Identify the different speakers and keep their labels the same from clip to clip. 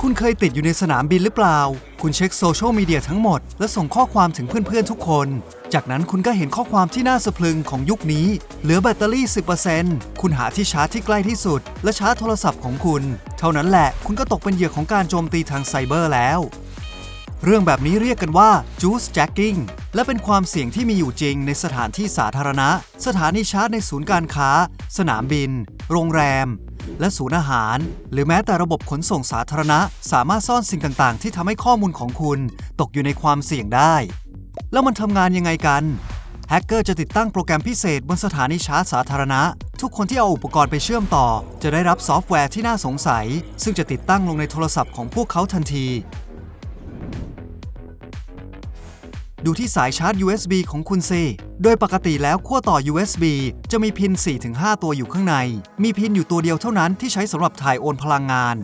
Speaker 1: คุณเคยติดอยู่ในสนามบินหรือเปล่า คุณเช็คโซเชียลมีเดียทั้งหมด และส่งข้อความถึงเพื่อนๆทุกคน จากนั้นคุณก็เห็นข้อความที่น่าสะพรึงของยุคนี้ เหลือแบตเตอรี่ 10%คุณหาที่ชาร์จที่ใกล้ที่สุด และชาร์จโทรศัพท์ของคุณ เท่านั้นแหละ คุณก็ตกเป็นเหยื่อของการโจมตีทางไซเบอร์แล้ว เรื่องแบบนี้เรียกกันว่า juice jacking และเป็นความเสี่ยงที่มีอยู่จริงในสถานที่สาธารณะ สถานีชาร์จในศูนย์การค้า สนามบิน โรงแรม และศูนย์อาหาร หรือแม้แต่ระบบขนส่งสาธารณะ สามารถซ่อนสิ่งต่างๆ ที่ทำให้ข้อมูลของคุณตกอยู่ในความเสี่ยงได้ แล้วมันทำงานยังไงกันแฮกเกอร์จะติดตั้งโปรแกรมพิเศษบนสถานีชาร์จสาธารณะ ทุกคนที่เอาอุปกรณ์ไปเชื่อมต่อ จะได้รับซอฟต์แวร์ที่น่าสงสัย ซึ่งจะติดตั้งลงในโทรศัพท์ของพวกเขาทันที ดูที่สายชาร์จ USB ของคุณสิ โดยปกติแล้วขั้วต่อ USB จะมีพิน 4-5 ตัวอยู่ข้างใน มีพินอยู่ตัวเดียวเท่านั้นที่ใช้สำหรับถ่ายโอนพลังงาน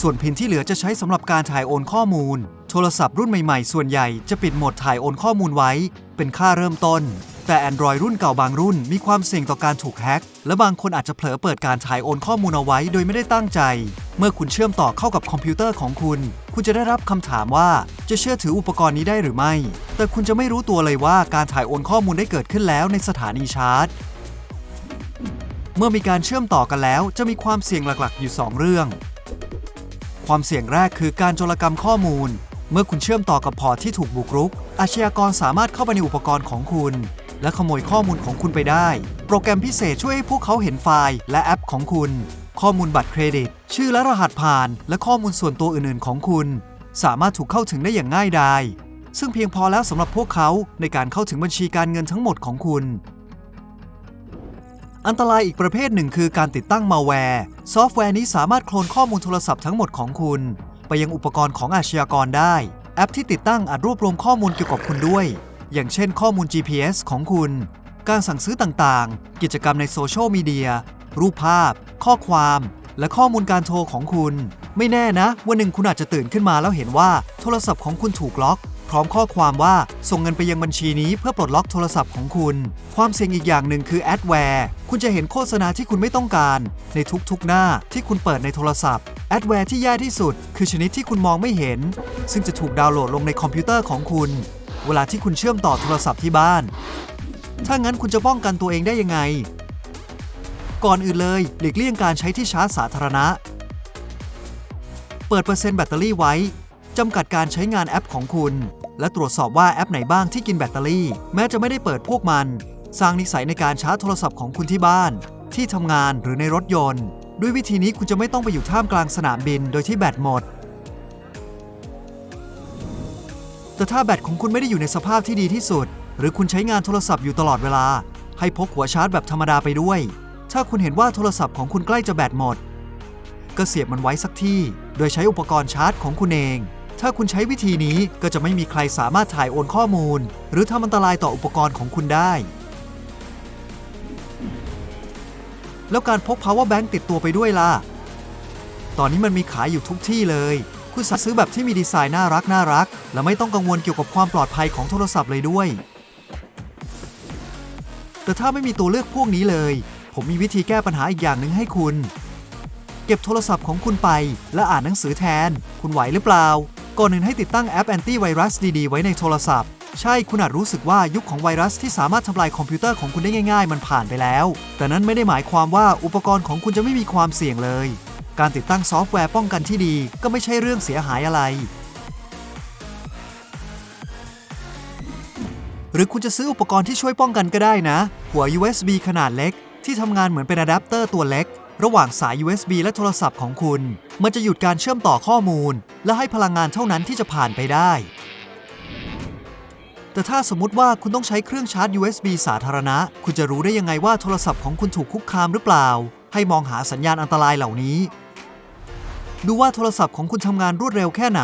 Speaker 1: ส่วนพินที่เหลือจะใช้สำหรับการถ่ายโอนข้อมูล โทรศัพท์รุ่นใหม่ๆ ส่วนใหญ่จะปิดโหมดถ่ายโอนข้อมูลไว้ เป็นค่าเริ่มต้น แต่ Android รุ่นเก่าบางรุ่นมีความเสี่ยงต่อการถูกแฮ็ก และบางคนอาจจะเผลอเปิดการถ่ายโอนข้อมูลเอาไว้ โดยไม่ได้ตั้งใจ เมื่อคุณเชื่อมต่อเข้ากับคอมพิวเตอร์ของคุณ คุณจะได้รับคำถามว่าจะเชื่อถืออุปกรณ์นี้ได้หรือไม่ แต่คุณจะไม่รู้ตัวเลยว่าการถ่ายโอนข้อมูลได้เกิดขึ้นแล้วในสถานีชาร์จ เมื่อมีการเชื่อมต่อกันแล้ว จะมีความเสี่ยงหลักๆ อยู่ 2 เรื่อง ความเสี่ยงแรกคือการโจรกรรมข้อมูล เมื่อคุณเชื่อมต่อกับพอร์ตที่ถูกบุกรุก อาชญากรสามารถเข้าไปในอุปกรณ์ของคุณ และขโมยข้อมูลของคุณไปได้ โปรแกรมพิเศษช่วยให้พวกเขาเห็นไฟล์และแอปของคุณ ข้อมูลบัตรเครดิต ชื่อและรหัสผ่าน และข้อมูลส่วนตัวอื่นๆ ของคุณ สามารถถูกเข้าถึงได้อย่างง่ายดาย ซึ่งเพียงพอแล้วสำหรับพวกเขาในการเข้าถึงบัญชีการเงินทั้งหมดของคุณ อันตรายอีกประเภทหนึ่งคือการติดตั้งมาแวร์ ซอฟต์แวร์นี้สามารถโคลนข้อมูลโทรศัพท์ทั้งหมดของคุณ ไปยังอุปกรณ์ของอาชญากรได้ แอปที่ติดตั้งอาจรวบรวมข้อมูลเกี่ยวกับคุณด้วย อย่างเช่น ข้อมูล GPS ของคุณ การสั่งซื้อต่างๆ กิจกรรมในโซเชียลมีเดีย รูปภาพ ข้อความ และข้อมูลการโทรของคุณ ไม่แน่นะวันหนึ่งคุณอาจจะตื่นขึ้นมาแล้วเห็นว่าโทรศัพท์ของคุณถูกล็อก พร้อมข้อความว่าส่งเงินไปยังบัญชีนี้เพื่อปลดล็อกโทรศัพท์ของคุณ ความเสี่ยงอีกอย่างหนึ่งคือแอดแวร์คุณจะเห็นโฆษณาที่คุณไม่ต้องการ ในทุกๆหน้าที่คุณเปิดในโทรศัพท์แอดแวร์ที่แย่ที่สุด คือชนิดที่คุณมองไม่เห็น ซึ่งจะถูกดาวน์โหลดลงในคอมพิวเตอร์ของคุณ เวลาที่คุณเชื่อมต่อโทรศัพท์ที่บ้าน ถ้างั้นคุณจะป้องกันตัวเองได้ยังไง ก่อนอื่นเลย หลีกเลี่ยงการใช้ที่ชาร์จสาธารณะ เปิดเปอร์เซ็นต์แบตเตอรี่ไว้จำกัดการใช้งานแอปของคุณ และตรวจสอบว่าแอปไหนบ้างที่กินแบตเตอรี่ แม้จะไม่ได้เปิดพวกมัน สร้างนิสัยในการชาร์จโทรศัพท์ของคุณที่บ้าน ที่ทำงานหรือในรถยนต์ ด้วยวิธีนี้คุณจะไม่ต้องไปอยู่ท่ามกลางสนามบินโดยที่แบตหมด แต่ถ้าแบตของคุณไม่ได้อยู่ในสภาพที่ดีที่สุด หรือคุณใช้งานโทรศัพท์อยู่ตลอดเวลา ให้พกหัวชาร์จแบบธรรมดาไปด้วย ถ้าคุณเห็นว่าโทรศัพท์ของคุณใกล้จะแบตหมด ก็เสียบมันไว้สักที่ โดยใช้อุปกรณ์ชาร์จของคุณเอง ถ้าคุณใช้วิธีนี้ก็จะไม่มีใครสามารถถ่ายโอนข้อมูล หรือทำอันตรายต่ออุปกรณ์ของคุณได้ แล้วการพก power bank ติดตัวไปด้วยล่ะ ตอนนี้มันมีขายอยู่ทุกที่เลย คุณสามารถซื้อแบบที่มีดีไซน์น่ารักน่ารัก และไม่ต้องกังวลเกี่ยวกับความปลอดภัยของโทรศัพท์เลยด้วย แต่ถ้าไม่มีตัวเลือกพวกนี้เลย ผมมีวิธีแก้ปัญหาอีกอย่างหนึ่งให้คุณ เก็บโทรศัพท์ของคุณไป และอ่านหนังสือแทน คุณไหวหรือเปล่า ก่อนอื่นให้ติดตั้งแอปแอนตี้ไวรัสดีๆ ไว้ในโทรศัพท์ ใช่คุณอาจรู้สึกว่ายุคของไวรัสที่สามารถทำลายคอมพิวเตอร์ของคุณได้ง่าย ๆ มันผ่านไปแล้ว แต่นั้นไม่ได้หมายความว่าอุปกรณ์ของคุณจะไม่มีความเสี่ยงเลย การติดตั้งซอฟต์แวร์ป้องกันที่ดี ก็ไม่ใช่เรื่องเสียหายอะไรหรือคุณจะซื้ออุปกรณ์ที่ช่วยป้องกันก็ได้นะ หัว USB ขนาดเล็ก ที่ทำงานเหมือนเป็นอะแดปเตอร์ตัวเล็ก ระหว่างสาย USB และโทรศัพท์ของคุณ มันจะหยุดการเชื่อมต่อข้อมูล และให้พลังงานเท่านั้นที่จะผ่านไปได้ แต่ถ้าสมมติว่าคุณต้องใช้เครื่องชาร์จ USB สาธารณะ คุณจะรู้ได้ยังไงว่าโทรศัพท์ของคุณถูกคุกคามหรือเปล่า ให้มองหาสัญญาณอันตรายเหล่านี้ ดูว่าโทรศัพท์ของคุณทำงานรวดเร็วแค่ไหน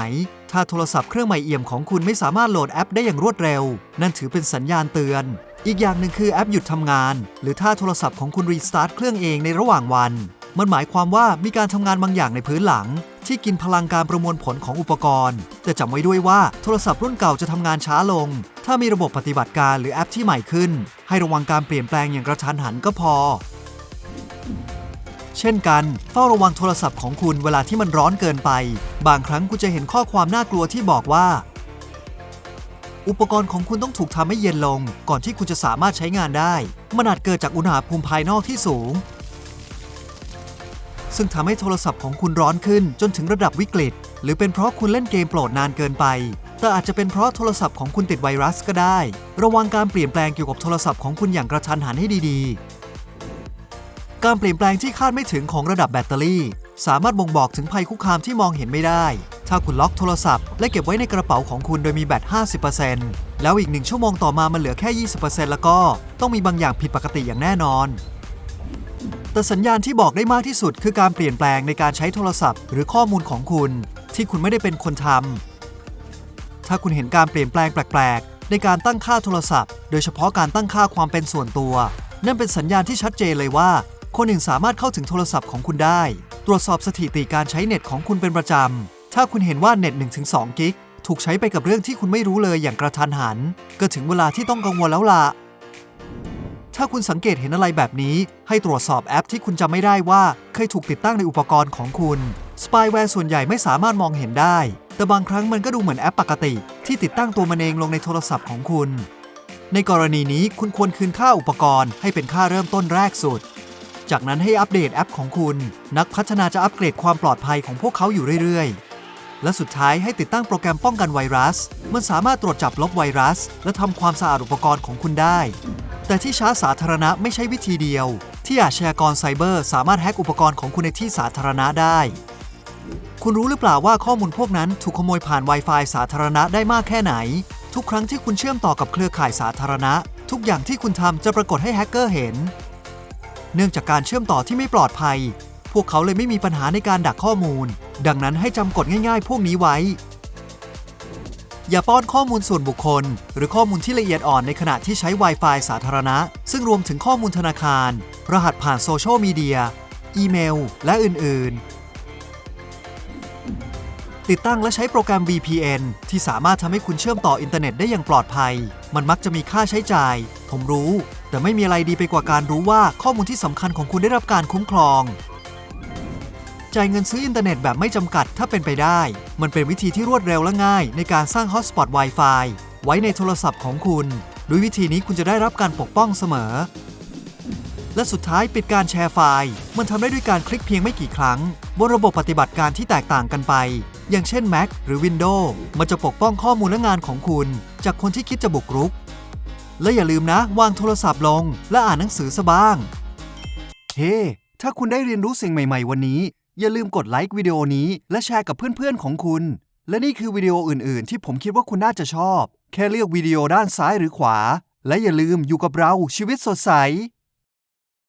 Speaker 1: ถ้าโทรศัพท์เครื่องใหม่เอี่ยมของคุณไม่สามารถโหลดแอปได้อย่างรวดเร็ว นั่นถือเป็นสัญญาณเตือน อีกอย่างหนึ่งคือแอปหยุดทำงาน หรือถ้าโทรศัพท์ของคุณรีสตาร์ทเครื่องเองในระหว่างวัน มันหมายความว่ามีการทำงานบางอย่างในพื้นหลัง ที่กินพลังการประมวลผลของอุปกรณ์ แต่จำไว้ด้วยว่าโทรศัพท์รุ่นเก่าจะทำงานช้าลง ถ้ามีระบบปฏิบัติการหรือแอปที่ใหม่ขึ้น ให้ระวังการเปลี่ยนแปลงอย่างกระทันหันก็พอ เช่นกัน เฝ้าระวังโทรศัพท์ของคุณเวลาที่มันร้อนเกินไป บางครั้งคุณจะเห็นข้อความน่ากลัวที่บอกว่า อุปกรณ์ของคุณต้องถูกทำให้เย็นลง ก่อนที่คุณจะสามารถใช้งานได้ มันอาจเกิดจากอุณหภูมิภายนอกที่สูง ซึ่งทำให้โทรศัพท์ของคุณร้อนขึ้นจนถึงระดับวิกฤต หรือเป็นเพราะคุณเล่นเกมโปรดนานเกินไป แต่อาจจะเป็นเพราะโทรศัพท์ของคุณติดไวรัสก็ได้ ระวังการเปลี่ยนแปลงเกี่ยวกับโทรศัพท์ของคุณอย่างกระทันหันให้ดีๆ การเปลี่ยนแปลงที่คาดไม่ถึงของระดับแบตเตอรี่ สามารถบ่งบอกถึงภัยคุกคามที่มองเห็นไม่ได้ ถ้าคุณล็อกโทรศัพท์และเก็บไว้ในกระเป๋าของคุณโดยมีแบต 50%แล้วอีกหนึ่งชั่วโมงต่อมามันเหลือแค่ 20%แล้วก็ต้องมีบางอย่างผิดปกติอย่างแน่นอน แต่สัญญาณที่บอกได้มากที่สุดคือการเปลี่ยนแปลงในการใช้โทรศัพท์ หรือข้อมูลของคุณ ที่คุณไม่ได้เป็นคนทำถ้าคุณเห็นการเปลี่ยนแปลงแปลก ๆ ในการตั้งค่าโทรศัพท์ โดยเฉพาะการตั้งค่าความเป็นส่วนตัว นั่นเป็นสัญญาณที่ชัดเจนเลยว่า คนอื่นสามารถเข้าถึงโทรศัพท์ของคุณได้ ตรวจสอบสถิติการใช้เน็ตของคุณเป็นประจำ ถ้าคุณเห็นว่าเน็ต1-2 กิก ถูกใช้ไปกับเรื่องที่คุณไม่รู้เลยอย่างกระทันหัน ก็ถึงเวลาที่ต้องกังวลแล้วล่ะ ถ้าคุณสังเกตเห็นอะไรแบบนี้ ให้ตรวจสอบแอปที่คุณจำไม่ได้ว่าเคยถูกติดตั้งในอุปกรณ์ของคุณ สปายแวร์ส่วนใหญ่ไม่สามารถมองเห็นได้ แต่บางครั้งมันก็ดูเหมือนแอปปกติ ที่ติดตั้งตัวมันเองลงในโทรศัพท์ของคุณ ในกรณีนี้คุณควรคืนค่าอุปกรณ์ ให้เป็นค่าเริ่มต้นแรกสุดจากนั้นให้อัปเดตแอปของคุณ นักพัฒนาจะอัปเกรดความปลอดภัยของพวกเขาอยู่เรื่อยๆ และสุดท้ายให้ติดตั้งโปรแกรมป้องกันไวรัส มันสามารถตรวจจับลบไวรัส และทำความสะอาดอุปกรณ์ของคุณได้ แต่ที่ชาร์จสาธารณะไม่ใช่วิธีเดียว ที่อาชญากรไซเบอร์ สามารถแฮ็กอุปกรณ์ของคุณในที่สาธารณะได้ คุณรู้หรือเปล่าว่าข้อมูลพวกนั้นถูกขโมยผ่าน Wi-Fi สาธารณะได้มากแค่ไหน ทุกครั้งที่คุณเชื่อมต่อกับเครือข่ายสาธารณะ ทุกอย่างที่คุณทำจะปรากฏให้แฮกเกอร์เห็น เนื่องจากการเชื่อมต่อที่ไม่ปลอดภัย พวกเขาเลยไม่มีปัญหาในการดักข้อมูล ดังนั้นให้จำกฎง่ายๆ พวกนี้ไว้ อย่าป้อนข้อมูลส่วนบุคคล หรือข้อมูลที่ละเอียดอ่อนในขณะที่ใช้ Wi-Fi สาธารณะ ซึ่งรวมถึงข้อมูลธนาคาร รหัสผ่านโซเชียลมีเดีย อีเมล และอื่นๆ ติดตั้งและใช้โปรแกรม VPN ที่สามารถทำให้คุณเชื่อมต่ออินเทอร์เน็ตได้อย่างปลอดภัย มันมักจะมีค่าใช้จ่าย ผมรู้ แต่ไม่มีอะไรดีไปกว่าการรู้ว่าข้อมูลที่สำคัญของคุณได้รับการคุ้มครอง จ่ายเงินซื้ออินเทอร์เน็ตแบบไม่จำกัดถ้าเป็นไปได้ มันเป็นวิธีที่รวดเร็วและง่าย ในการสร้างฮอตสปอต Wi-Fi ไว้ในโทรศัพท์ของคุณ ด้วยวิธีนี้คุณจะได้รับการปกป้องเสมอ และสุดท้ายปิดการแชร์ไฟล์ มันทำได้ด้วยการคลิกเพียงไม่กี่ครั้งบนระบบปฏิบัติการที่แตกต่างกันไป อย่างเช่น Mac หรือ Windows มันจะปกป้องข้อมูลและงานของคุณ จากคนที่คิดจะบุกรุก และอย่าลืมนะ วางโทรศัพท์ลง และอ่านหนังสือซะบ้าง เฮ้ถ้าคุณได้เรียนรู้สิ่งใหม่ ๆ วันนี้ อย่าลืมกดไลค์วิดีโอนี้ และแชร์กับเพื่อนๆของคุณ และนี่คือวิดีโออื่นๆ ที่ผมคิดว่าคุณน่าจะชอบ แค่เลือกวิดีโอด้านซ้ายหรือขวา และอย่าลืมอยู่กับเราชีวิตสดใส